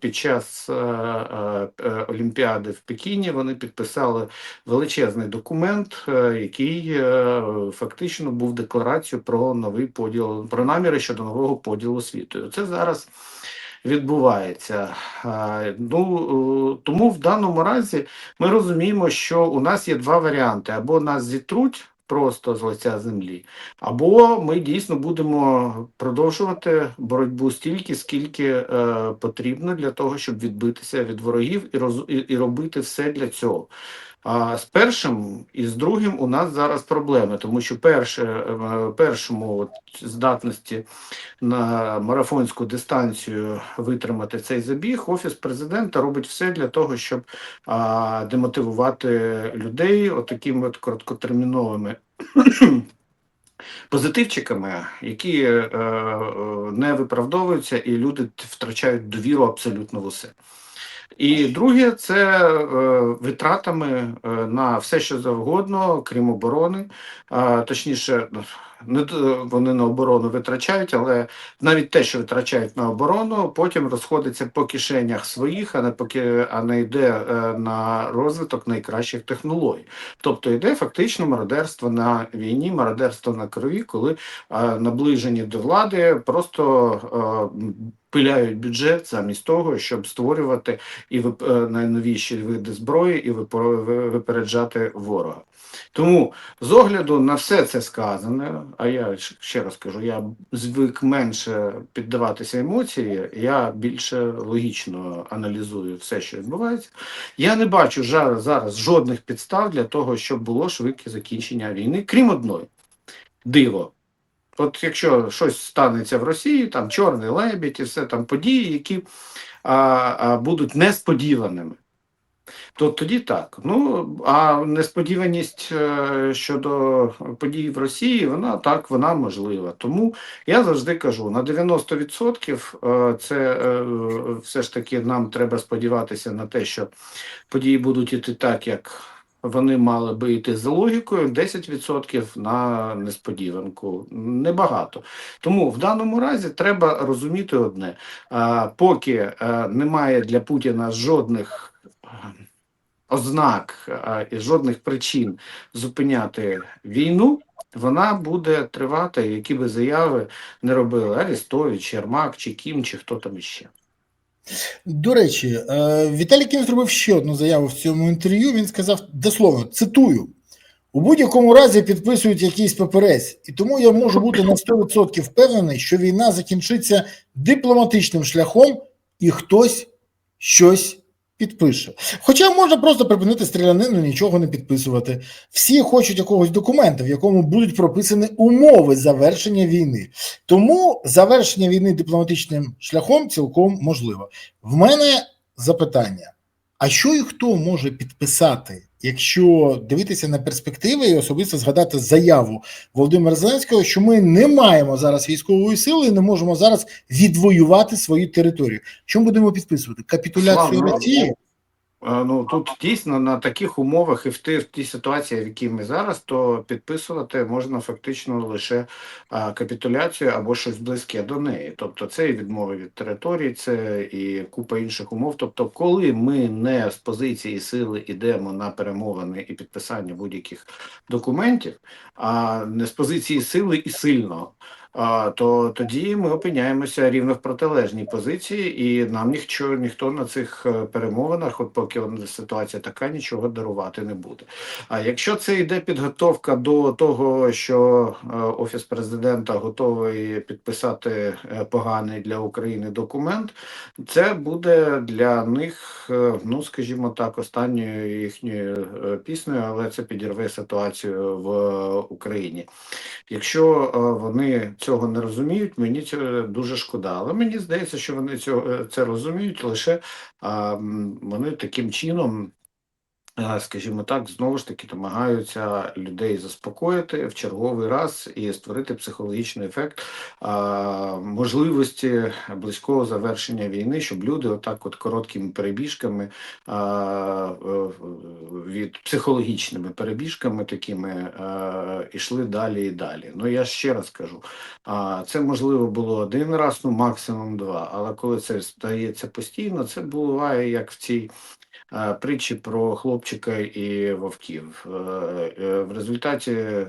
під час е, е, е, Олімпіади в Пекіні вони підписали величезний документ, який фактично був декларацією про новий поділ, про наміри щодо нового поділу світу. Це зараз відбувається. Ну тому в даному разі ми розуміємо, що у нас є два варіанти: або нас зітруть просто з лиця землі, або ми дійсно будемо продовжувати боротьбу стільки, скільки е, потрібно для того, щоб відбитися від ворогів і, роз, і, і робити все для цього. А з першим і з другим у нас зараз проблеми, тому що перше, е, першому от, здатності на марафонську дистанцію витримати цей забіг, офіс президента робить все для того, щоб а, демотивувати людей отакими от короткотерміновими позитивчиками, які е, е, не виправдовуються, і люди втрачають довіру абсолютно в усе. І друге, це е, витратами е, на все, що завгодно, крім оборони. Точніше, не вони на оборону витрачають, але навіть те, що витрачають на оборону, потім розходиться по кишенях своїх, а не поки а не йде е, на розвиток найкращих технологій. Тобто йде фактично мародерство на війні, мародерство на крові, коли е, наближені до влади просто е, пиляють бюджет замість того, щоб створювати і найновіші види зброї і випереджати ворога. Тому з огляду на все це сказане, а я ще раз кажу, я звик менше піддаватися емоції, я більше логічно аналізую все, що відбувається. Я не бачу зараз жодних підстав для того, щоб було швидке закінчення війни, крім одної диво. От якщо щось станеться в Росії, там чорний лебідь і все там події, які а, а, будуть несподіваними. То тоді так. Ну а несподіваність е, щодо подій в Росії, вона так, вона можлива. Тому я завжди кажу: на 90% е, це е, все ж таки нам треба сподіватися на те, що події будуть іти так, як вони мали би йти за логікою. 10% на несподіванку небагато. Тому в даному разі треба розуміти одне: поки немає для Путіна жодних. Е, ознак і жодних причин зупиняти війну, вона буде тривати, які би заяви не робили Арестович, Єрмак, чи Кім, чи хто там іще. До речі, е, Віталій Кім зробив ще одну заяву в цьому інтерв'ю. Він сказав дословно: цитую: у будь-якому разі підписують якийсь папірець, і тому я можу бути на 100% впевнений, що війна закінчиться дипломатичним шляхом, і хтось щось підпише. Хоча можна просто припинити стрілянину, нічого не підписувати. Всі хочуть якогось документа, в якому будуть прописані умови завершення війни. Тому завершення війни дипломатичним шляхом цілком можливо. В мене запитання: а що і хто може підписати, якщо дивитися на перспективи і особисто згадати заяву Володимира Зеленського, що ми не маємо зараз військової сили і не можемо зараз відвоювати свою територію? Що ми будемо підписувати? Капітуляцію Слава Росії? Е, Ну тут дійсно на таких умовах і в тій, в тій ситуації, в якій ми зараз, то підписувати можна фактично лише а, капітуляцію або щось близьке до неї. Тобто це і відмови від території, це і купа інших умов. Тобто, коли ми не з позиції сили йдемо на перемовини і підписання будь-яких документів, а не з позиції сили і сильно. То тоді ми опиняємося рівно в протилежній позиції, і нам ніхто, ніхто на цих е, перемовинах, от поки ситуація така, нічого дарувати не буде. А якщо це йде підготовка до того, що е, офіс президента готовий підписати е, поганий для України документ, це буде для них, ну скажімо так, останньою їхньою піснею, але це підірве ситуацію в Україні. Якщо вони цього не розуміють, мені це дуже шкода. Але мені здається, що вони цього е, це розуміють, лише а, вони таким чином скажімо так, знову ж таки намагаються людей заспокоїти в черговий раз і створити психологічний ефект можливості близького завершення війни, щоб люди отак, от короткими перебіжками е, від психологічними перебіжками такими е, ішли далі і далі. Ну я ще раз кажу, це можливо було один раз, ну максимум два. Але коли це стається постійно, це буває як в цій е, притчі про хлопчика і вовків. Е, е, В результаті е,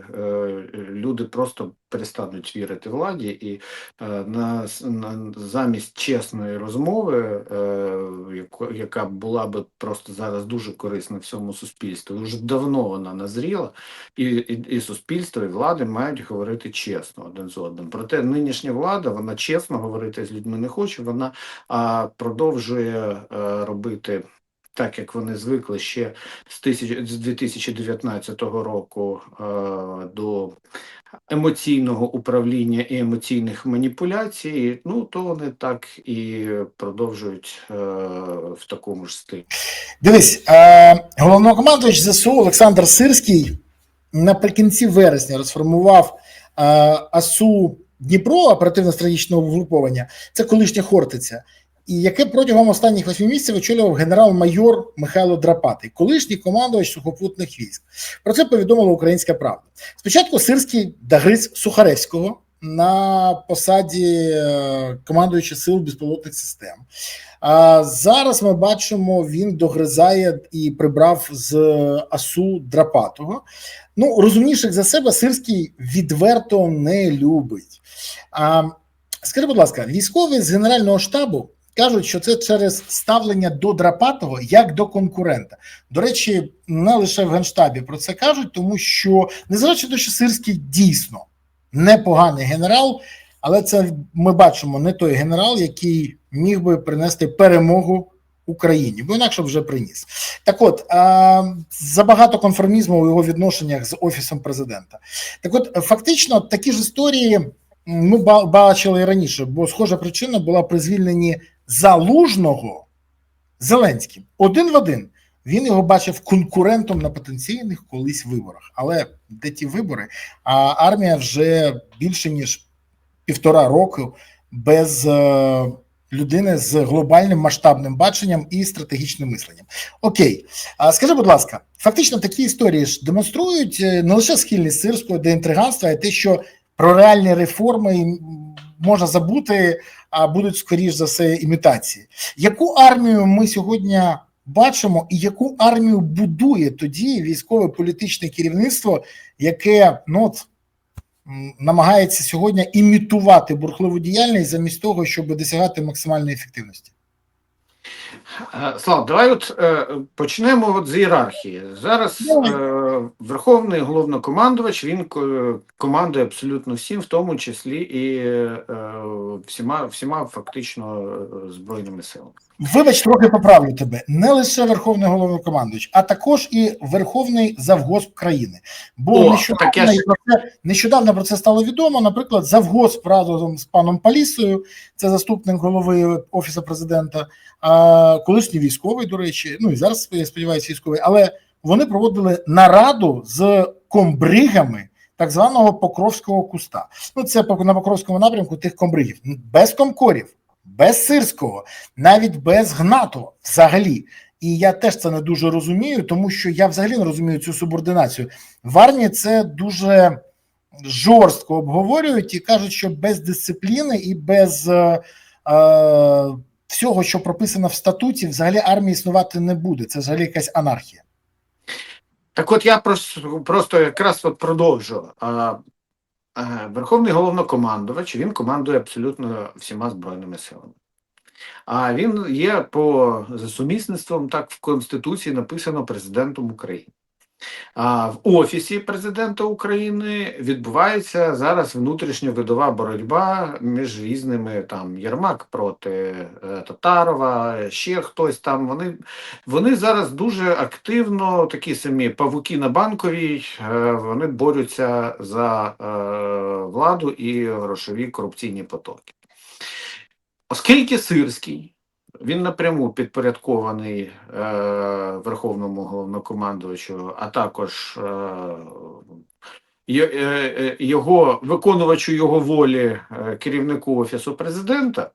люди просто перестануть вірити владі, і е, на, на замість чесної розмови, е, яка була би просто зараз дуже корисна всьому суспільству, вже давно вона назріла, і, і, і суспільство, і влади мають говорити чесно один з одним. Проте нинішня влада, вона чесно говорити з людьми не хоче, вона а, продовжує е, робити. Так як вони звикли ще з, тисяч, з 2019 року е, до емоційного управління і емоційних маніпуляцій, ну то вони так і продовжують е, в такому ж стилі. Дивись, е, головнокомандувач ЗСУ Олександр Сирський наприкінці вересня розформував АСУ Дніпро оперативно-стратегічного угруповання. Це колишня Хортиця, і яке протягом останніх восьми місяців очолював генерал-майор Михайло Драпатий, колишній командувач сухопутних військ. Про це повідомила Українська Правда. Спочатку Сирський догриз Сухаревського на посаді е, командуюча сил безпілотних систем. А зараз ми бачимо, він догризає і прибрав з Асу Драпатого. Ну, розумніших за себе Сирський відверто не любить. А, скажи, будь ласка, військові з Генерального штабу кажуть, що це через ставлення до Драпатого як до конкурента. До речі, не лише в Генштабі про це кажуть, тому що, незважаючи те, що Сирський дійсно непоганий генерал, але це ми бачимо не той генерал, який міг би принести перемогу Україні, бо інакше вже приніс. Так от забагато конформізму у його відношеннях з офісом президента. Так, от, фактично, такі ж історії ми бачили і раніше, бо схожа причина була при звільненні залужного Зеленським один в один. Він його бачив конкурентом на потенційних колись виборах. Але де ті вибори? А армія вже більше ніж півтора року без е, людини з глобальним масштабним баченням і стратегічним мисленням. Окей, а скажи, будь ласка, фактично такі історії ж демонструють е, не лише схильність сирського до інтриганства, а те, що про реальні реформи можна забути, а будуть скоріш за все імітації. Яку армію ми сьогодні бачимо, і яку армію будує тоді військове політичне керівництво, яке ну от намагається сьогодні імітувати бурхливу діяльність замість того, щоб досягати максимальної ефективності. Е, Слав, давай от е, почнемо от з ієрархії. Зараз Давай. Верховний головнокомандувач він ко- командує абсолютно всім, в тому числі і е, всіма, всіма фактично е, збройними силами. Вибач, трохи поправлю тебе. Не лише Верховний головнокомандувач, а також і Верховний завгосп країни. Бо О, нещодавно, ж- про це, нещодавно про це стало відомо. Наприклад, завгосп разом з паном Палісою, це заступник голови офісу президента, а колишній військовий, до речі, ну і зараз я сподіваюся, військовий, але вони проводили нараду з комбригами. Так званого Покровського куста. Ну, це на Покровському напрямку тих комбригів. Без комкорів, без сирського, навіть без Гнатова взагалі. І я теж це не дуже розумію, тому що я взагалі не розумію цю субординацію. В армії це дуже жорстко обговорюють і кажуть, що без дисципліни і без е, е, всього, що прописано в статуті, взагалі армія існувати не буде. Це взагалі якась анархія. Так от я просто, просто якраз от продовжу. Верховний головнокомандувач він командує абсолютно всіма збройними силами. А він є по за сумісництвом, так в Конституції написано президентом України. В офісі президента України відбувається зараз внутрішньовидова боротьба між різними там Єрмак проти е, Татарова, ще хтось там. Вони, вони зараз дуже активно, такі самі павуки на банковій, е, вони борються за е, владу і грошові корупційні потоки. Оскільки Сирський Він напряму підпорядкований е, Верховному головнокомандувачу, а також е, е, е, його виконувачу його волі е, керівнику офісу президента.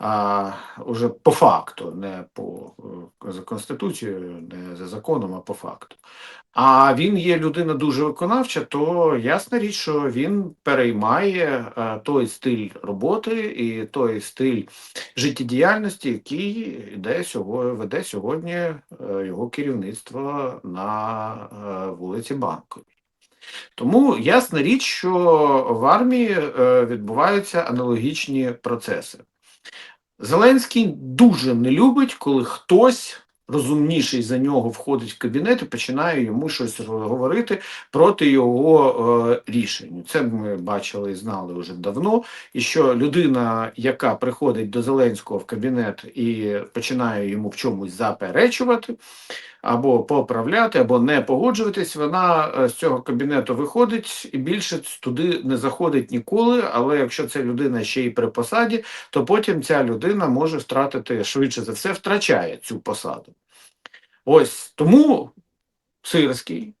А уже по факту, не по е, за конституцією, не за законом, а по факту. А він є людина дуже виконавча, то ясна річ, що він переймає е, той стиль роботи і той стиль життєдіяльності, який йде сьогодні, веде сьогодні е, його керівництво на е, вулиці Банковій. Тому ясна річ, що в армії відбуваються аналогічні процеси. Зеленський дуже не любить, коли хтось розумніший за нього входить в кабінет і починає йому щось говорити проти його е, рішень. Це ми бачили і знали вже давно. І що людина, яка приходить до Зеленського в кабінет і починає йому в чомусь заперечувати, або поправляти, або не погоджуватись, вона е, з цього кабінету виходить і більше туди не заходить ніколи. Але якщо ця людина ще й при посаді, то потім ця людина може втратити швидше за все, втрачає цю посаду. Ось тому Сирський,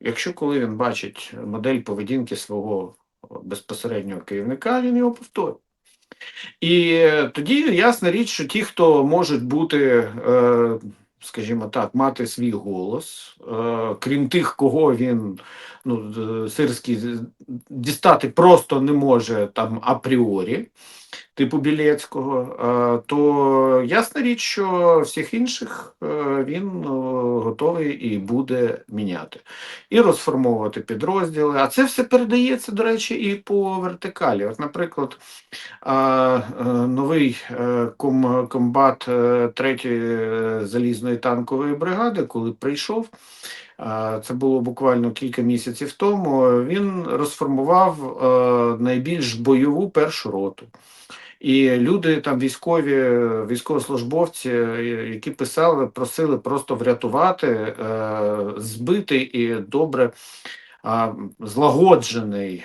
якщо коли він бачить модель поведінки свого безпосереднього керівника, він його повторює. І е, тоді ясна річ, що ті, хто можуть бути, е, скажімо так, мати свій голос, е, крім тих, кого він ну, Сирський дістати просто не може там апріорі, типу Білецького, е, то ясна річ, що всіх інших е, він е, готовий і буде міняти. І розформовувати підрозділи. А це все передається, до речі, і по вертикалі. От, наприклад, новий комбат е, третьої е, залізної танкової бригади, коли прийшов, це було буквально кілька місяців тому. Він розформував е, найбільш бойову першу роту. І люди там військові, військовослужбовці, е, які писали, просили просто врятувати е, збитий і добре злагоджений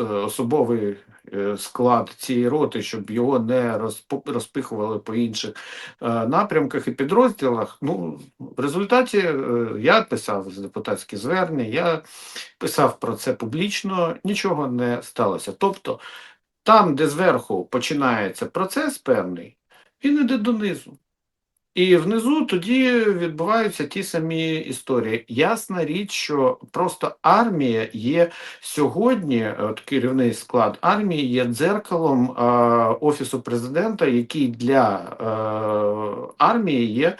особовий е, склад цієї роти, щоб його не розпихували по інших е, напрямках і підрозділах. Ну, в результаті е, я писав депутатські звернення, я писав про це публічно, нічого не сталося. Тобто, там, де зверху починається процес певний, він іде донизу. І внизу тоді відбуваються ті самі історії. Ясна річ, що просто армія є сьогодні, от керівний склад армії є дзеркалом е, офісу президента, який для е, армії є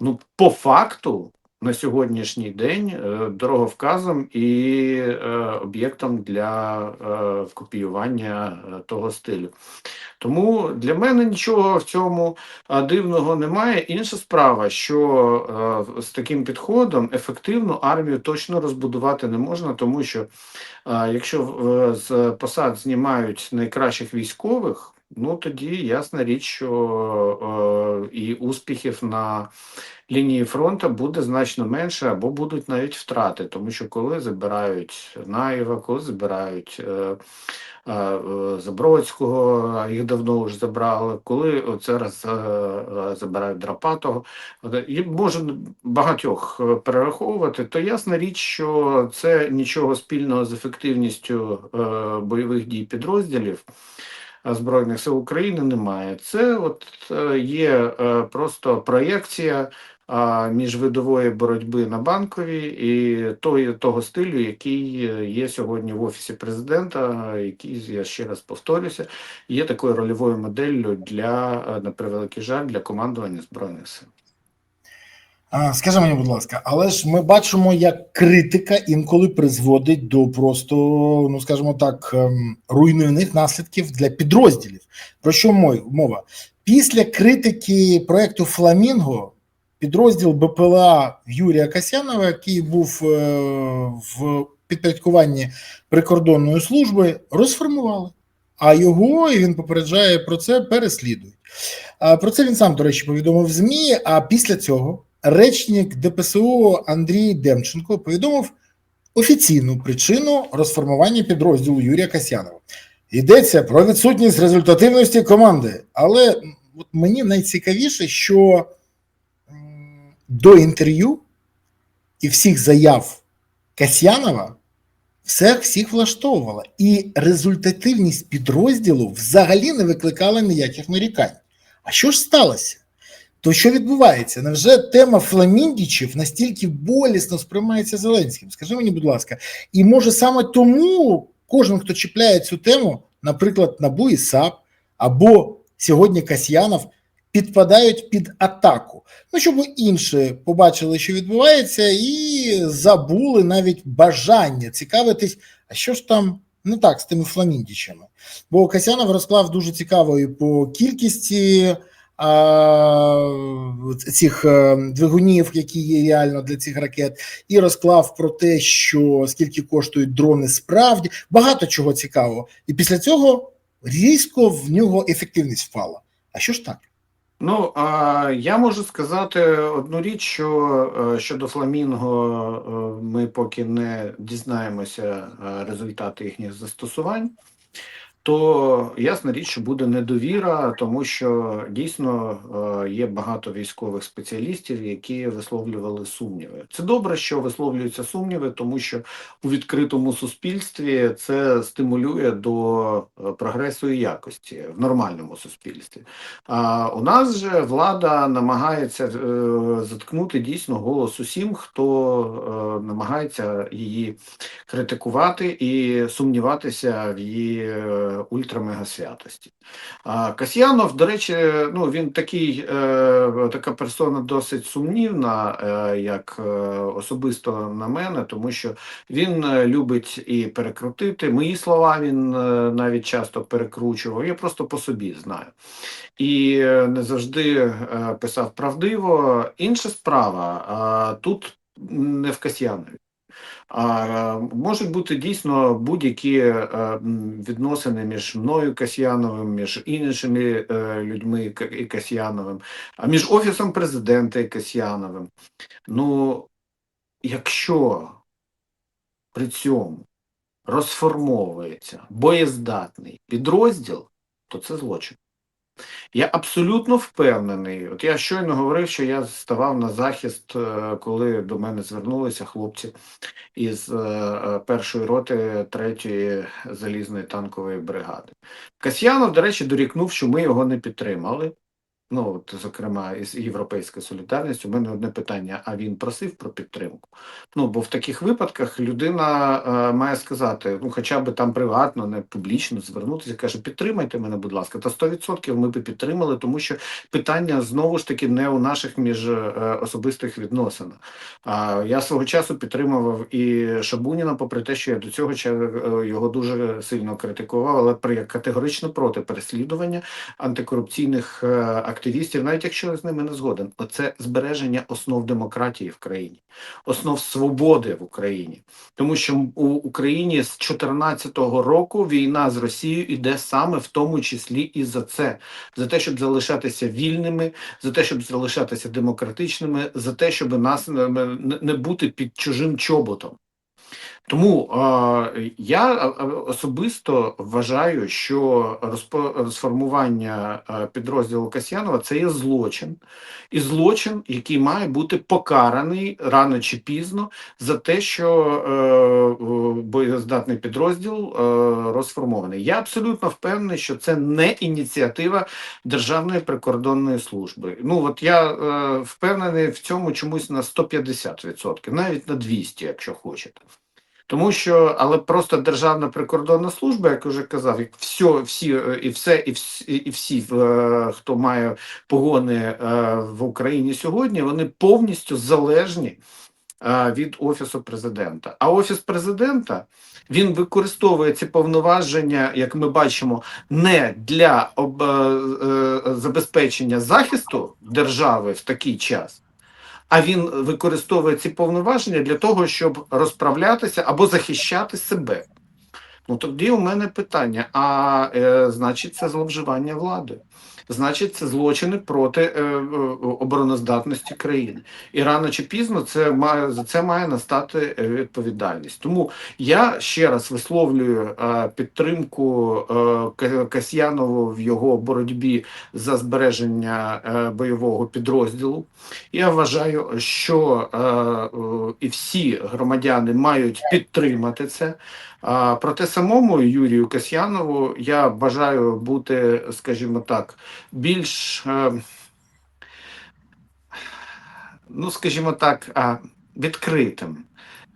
ну по факту на сьогоднішній день е, дороговказом і е, об'єктом для е, копіювання того стилю. Тому для мене нічого в цьому дивного немає. Інша справа, що з таким підходом ефективну армію точно розбудувати не можна, тому що якщо з посад знімають найкращих військових, ну тоді ясна річ, що е, і успіхів на лінії фронту буде значно менше або будуть навіть втрати, тому що коли забирають Наєва, коли забирають. Е, е, е, Забродського, їх давно вже забрали. Коли зараз е, е, забирають Драпатого, і можна багатьох е, перераховувати, то ясна річ, що це нічого спільного з ефективністю е, бойових дій підрозділів. Збройних сил України немає. Це от е, є е, просто проєкція міжвидової боротьби на банковій і той, того стилю, який е, є сьогодні в офісі президента, який я ще раз повторюся, є такою рольовою моделлю для на превеликий жаль для командування збройних сил. Скажи мені, будь ласка, але ж ми бачимо, як критика інколи призводить до просто, ну скажімо так, ем, руйнівних наслідків для підрозділів. Про що мова? Після критики проекту Фламінго підрозділ БПЛА Юрія Касянова, який був е, в підпорядкуванні прикордонної служби, розформували. А його, і він попереджає про це, переслідують. Про це він сам, до речі, повідомив ЗМІ. А після цього речник ДПСУ Андрій Демченко повідомив офіційну причину розформування підрозділу Юрія Касянова. Йдеться про відсутність результативності команди. Але от мені найцікавіше, що до інтерв'ю і всіх заяв Касьянова все всіх влаштовувало. І результативність підрозділу взагалі не викликала ніяких нарікань. А що ж сталося? То що відбувається? Невже тема фламіндічів настільки болісно сприймається Зеленським? Скажи мені, будь ласка, і може саме тому кожен, хто чіпляє цю тему, наприклад, НАБУ і САП, або сьогодні Касьянов, підпадають під атаку. Ну, щоб інші побачили, що відбувається, і забули навіть бажання цікавитись, а що ж там не так з тими фламіндічами. Бо Касьянов розклав дуже цікаво по кількості цих е, двигунів, які є реально для цих ракет, і розклав про те, що скільки коштують дрони справді, багато чого цікавого. І після цього різко в нього ефективність впала. А що ж так? Ну, а я можу сказати одну річ, що е, щодо фламінго, е, ми поки не дізнаємося результати їхніх застосувань, то ясна річ, що буде недовіра, тому що дійсно е, є багато військових спеціалістів, які висловлювали сумніви. Це добре, що висловлюються сумніви, тому що у відкритому суспільстві це стимулює до е, прогресу і якості в нормальному суспільстві. А у нас же влада намагається е, заткнути дійсно голос усім, хто намагається її критикувати і сумніватися в її ультрамегасвятості. Касьянов, до речі, ну він такий, е, така персона досить сумнівна, е, як е, особисто на мене, тому що він любить і перекрутити. Мої слова він навіть часто перекручував. Я просто по собі знаю. І не завжди писав правдиво. Інша справа тут не в Касьянові. А можуть бути дійсно будь-які е, відносини між мною Касьяновим, між іншими е, людьми і Касьяновим, а між офісом президента і Касьяновим. Ну, якщо при цьому розформовується боєздатний підрозділ, то це злочин. Я абсолютно впевнений. От я щойно говорив, що я ставав на захист, е, коли до мене звернулися хлопці із е, е, першої роти третьої залізної танкової бригади. Касьянов, до речі, дорікнув, що ми його не підтримали. Ну, от, зокрема, із Європейською солідарністю, у мене одне питання: а він просив про підтримку? Ну, бо в таких випадках людина е, має сказати, ну, хоча б там приватно, не публічно звернутися, каже, підтримайте мене, будь ласка. Та 100% ми би підтримали, тому що питання знову ж таки не у наших між е, особистих відносинах. А я свого часу підтримував і Шабуніна, попри те, що я до цього е, його дуже сильно критикував, але при категорично проти переслідування антикорупційних е, активістів, навіть якщо я з ними не згоден, оце збереження основ демократії в країні, основ свободи в Україні, тому що у Україні з 2014 року війна з Росією іде саме в тому числі і за це, за те, щоб залишатися вільними, за те, щоб залишатися демократичними, за те, щоб нас не- не бути під чужим чоботом. Тому е, я особисто вважаю, що розформування підрозділу Касьянова це є злочин, і злочин, який має бути покараний рано чи пізно за те, що е, боєздатний підрозділ е, розформований. Я абсолютно впевнений, що це не ініціатива Державної прикордонної служби. Ну от я е, впевнений в цьому чомусь на 150%, навіть на 200%, якщо хочете. Тому що, але просто Державна прикордонна служба, як вже казав, як все, всі е, і все, і всі, і всі е, хто має погони е, в Україні сьогодні, вони повністю залежні від офісу президента. А офіс президента він використовує ці повноваження, як ми бачимо, не для об, забезпечення захисту держави в такий час. А він використовує ці повноваження для того, щоб розправлятися або захищати себе. Ну тоді у мене питання: а е, значить, це зловживання влади. Значить це злочини проти е, е, обороноздатності країни. І рано чи пізно це має за це має настати е, відповідальність. Тому я ще раз висловлюю е, підтримку е, Касьянову в його боротьбі за збереження е, бойового підрозділу. Я вважаю, що е, е, і всі громадяни мають підтримати це. Проте самому Юрію Касьянову я бажаю бути, скажімо так, більш, е, ну скажімо так, відкритим.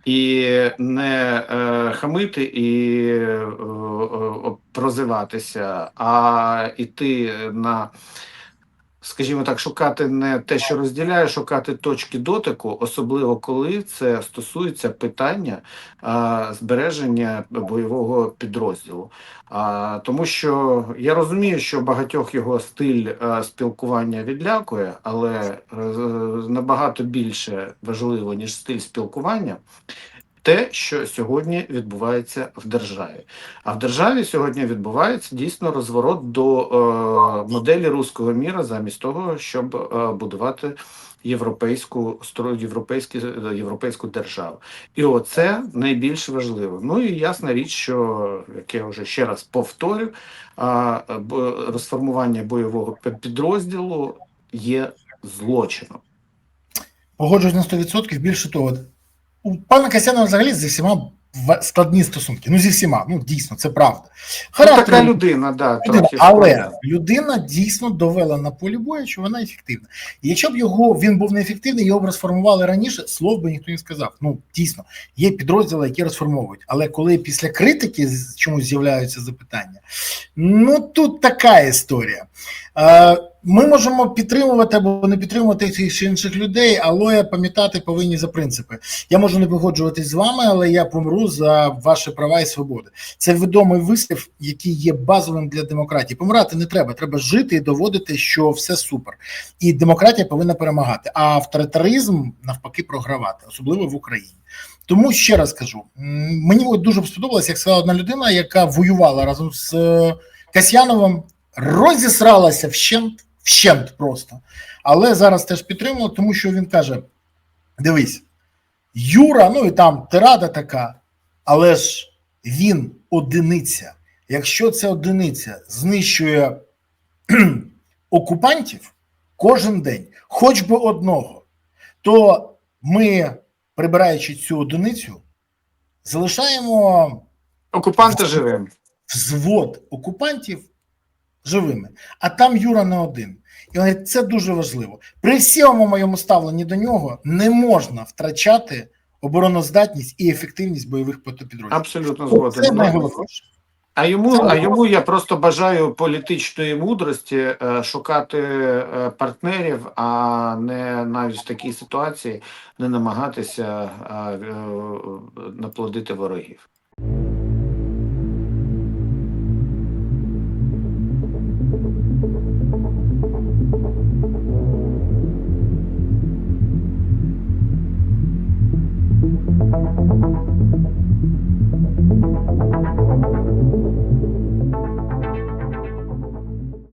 І не е, хамити і е, е, прозиватися, а йти на, скажімо так, шукати не те, що розділяє, шукати точки дотику, особливо коли це стосується питання а, збереження бойового підрозділу. А, тому що я розумію, що багатьох його стиль а, спілкування відлякує, але е, набагато більше важливо, ніж стиль спілкування. Те, що сьогодні відбувається в державі, а в державі сьогодні відбувається дійсно розворот до е, моделі руського міра, замість того, щоб е, будувати європейську строю, європейські, європейську державу. І оце найбільш важливо. Ну і ясна річ, що як я вже ще раз повторю, а, розформування бойового підрозділу є злочином. Погоджуюсь на 100%. Більше того, у пана Касянова взагалі зі всіма складні стосунки. Ну, зі всіма, ну дійсно, це правда. Ну, така людина, да, людина, але людина дійсно довела на полі бою, що вона ефективна. І якщо б його він був неефективний, його б розформували раніше, слов би ніхто не сказав. Ну дійсно, є підрозділи, які розформовують. Але коли після критики чомусь з'являються запитання, ну тут така історія. Е, Ми можемо підтримувати або не підтримувати тих чи інших людей, але пам'ятати повинні за принципи. Я можу не погоджуватись з вами, але я помру за ваші права і свободи. Це відомий вислів, який є базовим для демократії. Помирати не треба, треба жити і доводити, що все супер. І демократія повинна перемагати, а авторитаризм навпаки програвати, особливо в Україні. Тому ще раз кажу: мені дуже сподобалось, як сказала одна людина, яка воювала разом з е, Касьяновим, розісралася вщент, вщент просто. Але зараз теж підтримала, тому що він каже: дивись, Юра, ну і там тирада така, але ж він одиниця. Якщо ця одиниця знищує окупантів кожен день, хоч би одного, то ми, прибираючи цю одиницю, залишаємо Окупанти живим. взвод окупантів живими, а там Юра не один. І він говорить, це дуже важливо. При всьому моєму ставленні до нього не можна втрачати обороноздатність і ефективність бойових підрозділів. Абсолютно Це згоден. найголовніше. А йому, а йому я просто бажаю політичної мудрості е, шукати е, партнерів, а не навіть в такій ситуації не намагатися е, наплодити ворогів.